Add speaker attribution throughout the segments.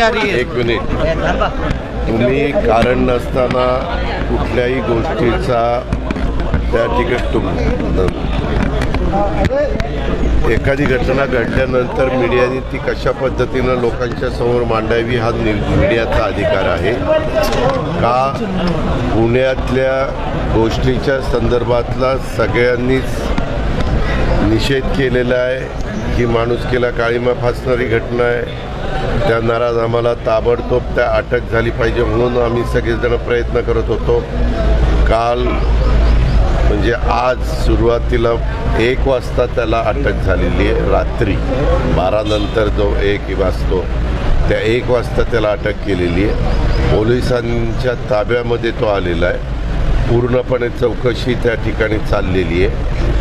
Speaker 1: एक मिनिट. तुम्ही कारण नसताना कुठल्याही गोष्टीचा त्या ठिकाणी तुम एखादी घटना घडल्यानंतर मीडियाने ती कशा पद्धतीनं लोकांच्या समोर मांडावी हा नि मीडियाचा अधिकार आहे. का पुण्यातल्या गोष्टीच्या संदर्भातला सगळ्यांनीच निषेध केलेला आहे? ही माणुसकीला काळीमा फासणारी घटना आहे. त्या नाराज आम्हाला ताबडतोब त्या अटक झाली पाहिजे म्हणून आम्ही सगळेजण प्रयत्न करत होतो. काल म्हणजे आज सुरुवातीला एक वाजता त्याला अटक झालेली आहे रात्री बारानंतर जो एक वाजतो त्या एक वाजता त्याला अटक केलेली आहे. पोलिसांच्या ताब्यामध्ये तो आलेला आहे. पूर्णपणे चौकशी त्या ठिकाणी चाललेली आहे.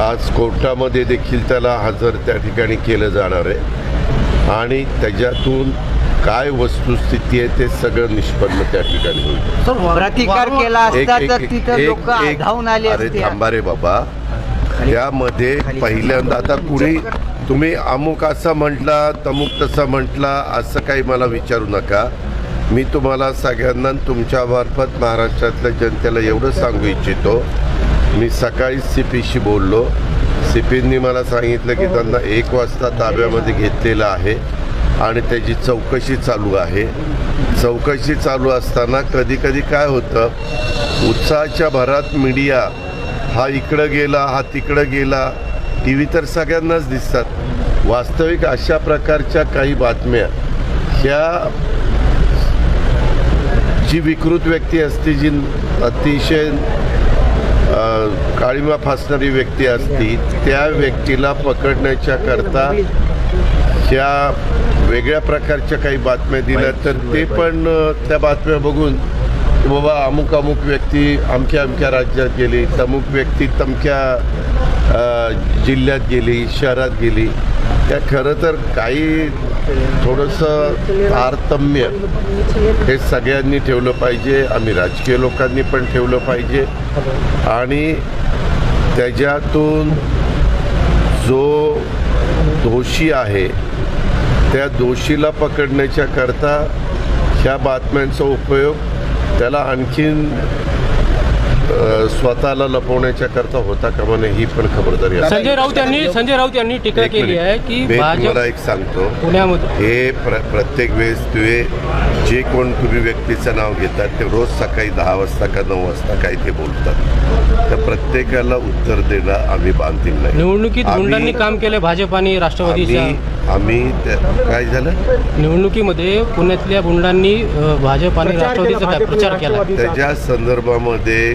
Speaker 1: आज कोर्टामध्ये देखील त्याला हजर त्या ठिकाणी केलं जाणार आहे. आणि त्याच्यातून काय वस्तुस्थिती आहे ते सगळं निष्पन्न त्या ठिकाणी होईल.
Speaker 2: प्रतिकार केला
Speaker 1: एक-
Speaker 2: असता
Speaker 1: एक-
Speaker 2: तर
Speaker 1: एक-
Speaker 2: तिथं
Speaker 1: एक-
Speaker 2: लोक
Speaker 1: एक-
Speaker 2: धावून आले
Speaker 1: अरे
Speaker 2: असते.
Speaker 1: थांबा रे बाबा. त्यामध्ये पहिल्यांदा आता कुणी तुम्ही अमुक असं म्हटला तमुक तसं म्हटला असं काही मला विचारू नका. मी तुम्हाला सगळ्यांना तुमच्या मार्फत महाराष्ट्रातल्या जनतेला एवढं सांगू इच्छितो मी सकाळी सी पीशी बोललो. सी पींनी मला सांगितलं की त्यांना एक वाजता ताब्यामध्ये घेतलेलं आहे आणि त्याची चौकशी चालू आहे. चौकशी चालू असताना कधी कधी काय होतं उत्साहाच्या भरात मीडिया हा इकडं गेला हा तिकडं गेला टी व्ही तर सगळ्यांनाच दिसतात. वास्तविक अशा प्रकारच्या काही बातम्या ह्या जी विकृत व्यक्ती असते जी अतिशय काळीमा फासणारी व्यक्ती असती त्या व्यक्तीला पकडण्याच्या करता ह्या वेगळ्या प्रकारच्या काही बातम्या दिल्या. तर ते पण त्या बातम्या बघून बाबा अमुक अमुक व्यक्ती अमक्या अमक्या राज्यात गेली तमुक व्यक्ती तमक्या जिल्ह्यात गेली शहरात गेली. त्या खरं तर काही थोडंसं तारतम्य हे सगळ्यांनी ठेवलं पाहिजे. आम्ही राजकीय लोकांनी पण ठेवलं पाहिजे. आणि त्याच्यातून जो दोषी आहे त्या दोषीला पकडण्याच्या करता ह्या बातम्यांचा उपयोग त्याला आणखीन स्वतःला लपवण्याच्या करता होता कामा नये ही पण खबरदारी.
Speaker 3: संजय राऊत यांनी संजय राऊत यांनी टीका केली. आहे की
Speaker 1: मी
Speaker 3: भाजप
Speaker 1: तुम्हाला एक सांगतो
Speaker 3: पुण्यामध्ये
Speaker 1: हे प्र प्रत्येक वेळेस तुम्ही जे कोण तुम्ही व्यक्तीचं नाव घेतात ते रोज सकाळी दहा वाजता का नऊ वाजता काय ते बोलतात तर प्रत्येकाला उत्तर देणं आम्ही बांधील नाही
Speaker 3: निवडणुकीत गुंडांनी काम केलं भाजप आणि राष्ट्रवादीच्या
Speaker 1: आम्ही त्या- काय झालं
Speaker 3: निवडणुकीमध्ये पुण्यातल्या गुंडांनी अ, भाजप आणि राष्ट्रवादीचा काय प्रचार केला
Speaker 1: त्याच्या संदर्भामध्ये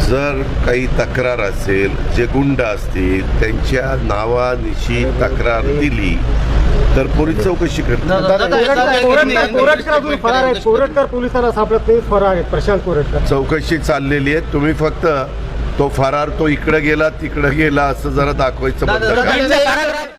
Speaker 1: जर काही तक्रार असेल जे गुंड असतील त्यांच्या नावानिशी तक्रार दिली तर पोलीस चौकशी करतात
Speaker 4: कोरटकर कोरटकर अजून फरार आहेत कोरटकर पोलिसांना सापडत नाही फरार आहेत प्रशांत कोरटकर
Speaker 1: चौकशी चाललेली आहे तुम्ही फक्त तो फरार तो इकडं गेला तिकडं गेला असं जरा दाखवायचं बंद करा